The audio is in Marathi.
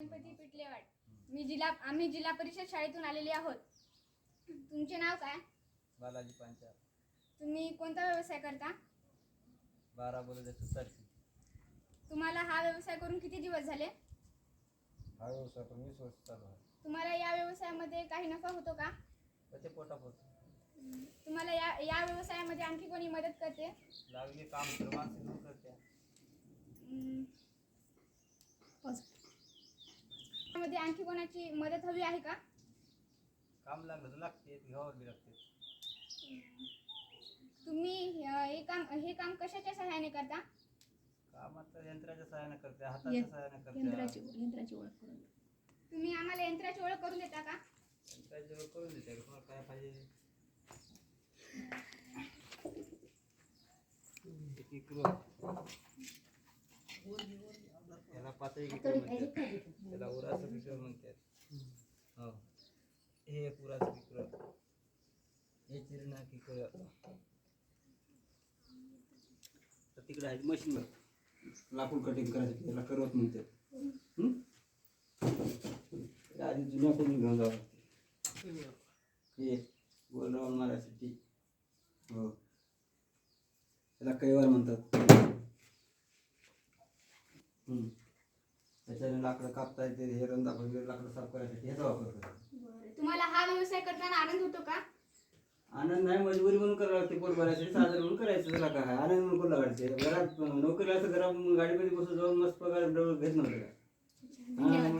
गणपती पिटलेवाड. मी जिल्हा आम्ही जिल्हा परिषद शाळेतून आलेले आहोत. तुमचे नाव काय? बालाजी पांचाळ. तुम्ही कोणता व्यवसाय करता? बारा सुतारची तुम्हाला हा व्यवसाय करून किती दिवस झाले? हा व्यवसाय पण वीस वर्ष चालू आहे. तुम्हाला या व्यवसायामध्ये काही नफा होतो का? त्याचे पोटापोट तुम्हाला या या व्यवसायामध्ये आणखी कोणी मदत करते? लागली काम तर माणसं घेऊन करते. आणखी कोणाची मदत हवी आहे का? काम लागलं तर लागते घ्यावं बी लागते. तुम्ही अ, हे काम हे काम कशाच्या सहाय्याने करता? काम आता यंत्राच्या सहाय्याने करते हाताच्या सहाय्याने करते. यंत्राची यंत्राची ओळख करून दे. तुम्ही आम्हाला यंत्राची ओळख करून देता का? यंत्राची ओळख करून देते का तुम्हाला काय पाहिजे? एक इकडं. याला पातळी पाहिजे म्हणतात का तिथं? त्याला उराचं किकडं म्हणतात हो हे एक उराचं किकडं हे चिरणा किकडं तर तिकडे आहे मशीन लाकूड कटिंग करायचं त्याला करवत म्हणते. आधी जुन्या कोणी घेऊन जावं हे गोल राऊंड मारायसाठी. हो. त्याला कैवार म्हणतात. त्याच्याने लाकडं कापता येते हे रंग दाखवून लाकडं साफ करायसाठी ह्याचा वापर करतात. व्यवसाय करताना आनंद होतो का? आनंद नाही मजबुरी म्हणून करावं लागते पोट भरायसाठी साधन म्हणून करायचं त्याला काय? आनंद म्हणून कोणाला वाटते? घरात नोकरीला असं घरात गाडीमध्ये बसून जाऊन मस्त पगार घेत नव्हतं का? हा,